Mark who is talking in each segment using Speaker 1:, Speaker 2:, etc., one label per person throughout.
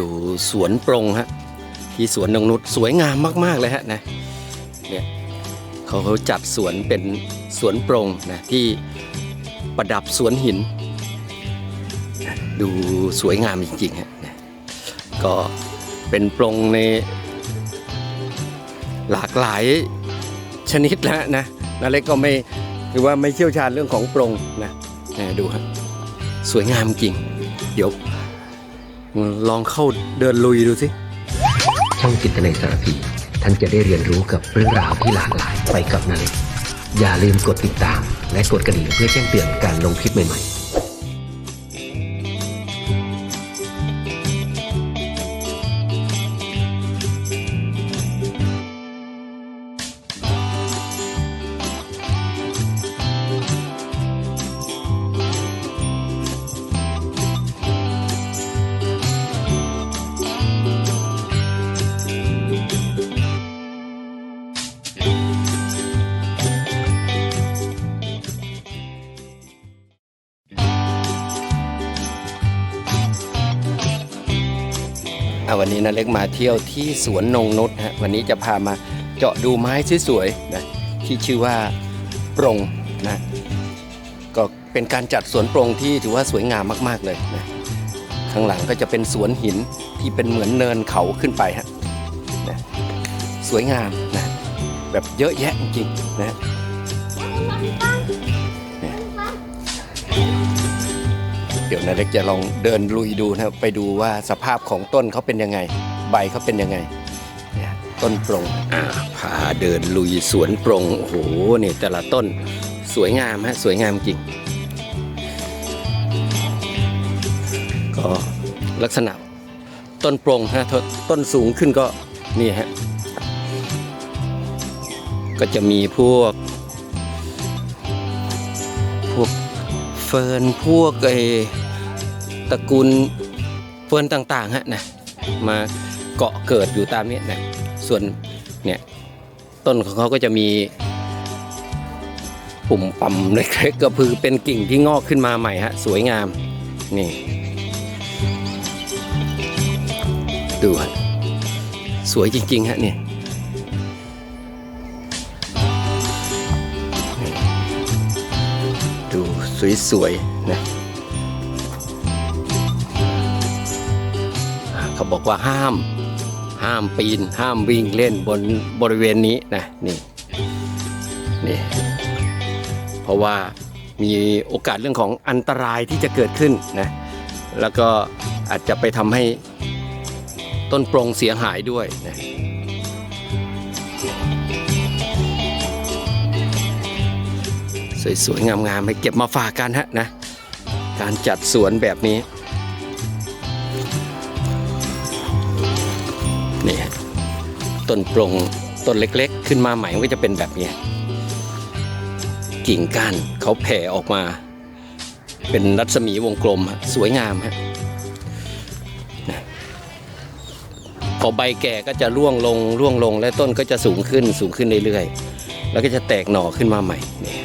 Speaker 1: ดูสวนปรงฮะที่สวนนงนุชสวยงามมาก ๆ เลยฮะนะเนี่ยเขาเขาจัดสวนเป็นสวนปรงนะที่ประดับสวนหิน ดูสวยงามจริงๆฮะนะก็เป็นปรงใน หลากหลายชนิดแล้วนะนาเล็กก็ไม่หรือว่าไม่เชี่ยวชาญเรื่องของปรงนะนะดูฮะสวยงามจริง เดี๋ยว ลองเข้าเดินลุยดูสิ
Speaker 2: ช่องจิตนาสารพีท่านจะได้เรียนรู้กับเรื่องราวที่หลากหลายไปกับนาเล็กอย่าลืมกดติดตาม และกดกระดิ่งเพื่อแจ้งเตือนการลงคลิปใหม่ๆ
Speaker 1: วันนี้นะเล็กมาเที่ยวที่สวนนงนุชฮะวันนี้จะพามาเจาะดูไม้สวยๆนะที่ชื่อว่าปรงนะก็เป็นการจัดสวนปรงที่ถือว่าสวยงามมากๆเลยนะข้างหลังก็จะเป็นสวนหินที่เป็นเหมือนเนินเขาขึ้นไปฮะนะสวยงามนะแบบเยอะแยะจริงๆนะ ดี๋ยวนะเล็กจะลองเดินลุยดูนะครับไปดูว่าสภาพของต้นเขาเป็นยังไง ใบเขาเป็นยังไงเนี่ยต้นปรงอ่าพาเดินลุยสวนปรงโอ้โหนี่แต่ละต้นสวยงามฮะสวยงามจริงก็ลักษณะต้นปรงฮะต้นสูงขึ้นก็นี่ฮะก็จะมีพวก พวกเฟิร์นพวกไอ ตระกูลเฟิร์นต่างๆฮะนะมาเกาะเกิดอยู่ตามนี้นะส่วนเนี่ยต้นของเขาก็จะมีปุ่มปั่มเล็กๆก็คือเป็นกิ่งที่งอกขึ้นมาใหม่ฮะสวยงามนี่ดูฮะสวยจริงๆฮะเนี่ยดูสวยๆนะ เขาบอกว่าห้าม ห้ามปีน ห้ามวิ่งเล่นบนบริเวณนี้นะนี่นี่ เพราะว่ามีโอกาสเรื่องของอันตรายที่จะเกิดขึ้นนะแล้วก็อาจจะไปทำให้ต้นปรงเสียหายด้วยนะสวยๆงามๆไปเก็บมาฝากกันฮะนะ การจัดสวนแบบนี้ ต้นปรงต้นเล็กๆ ขึ้นมาใหม่ก็จะเป็นแบบนี้ กิ่งก้านเขาแผ่ออกมา เป็นรัศมีวงกลมสวยงามฮะพอใบแก่ก็จะร่วงลงร่วงลง และต้นก็จะสูงขึ้นสูงขึ้นเรื่อยๆแล้วก็จะแตกหน่อขึ้นมาใหม่นี่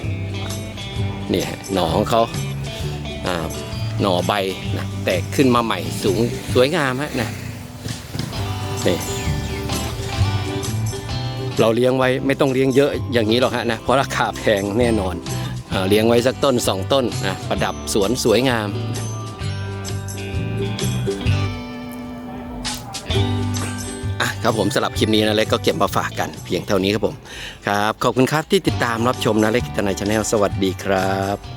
Speaker 1: นี่ฮะหน่อของเขาอ่าหน่อใบนะแตกขึ้นมาใหม่สูงสวยงามฮะนะนี่ เราเลี้ยงไว้ไม่ต้องเลี้ยงเยอะอย่างนี้หรอกฮะนะเพราะราคาแพงแน่นอนอเลี้ยงไว้สักต้นสองต้นนะประดับสวนสวยงามอะครับผมสำหรับคลิปนี้นะเล็กก็เก็บมาฝากกันเพียงเท่านี้ครับผม ครับ ขอบคุณครับที่ติดตามรับชมนะเล็กกิตนายชาแนลสวัสดีครับ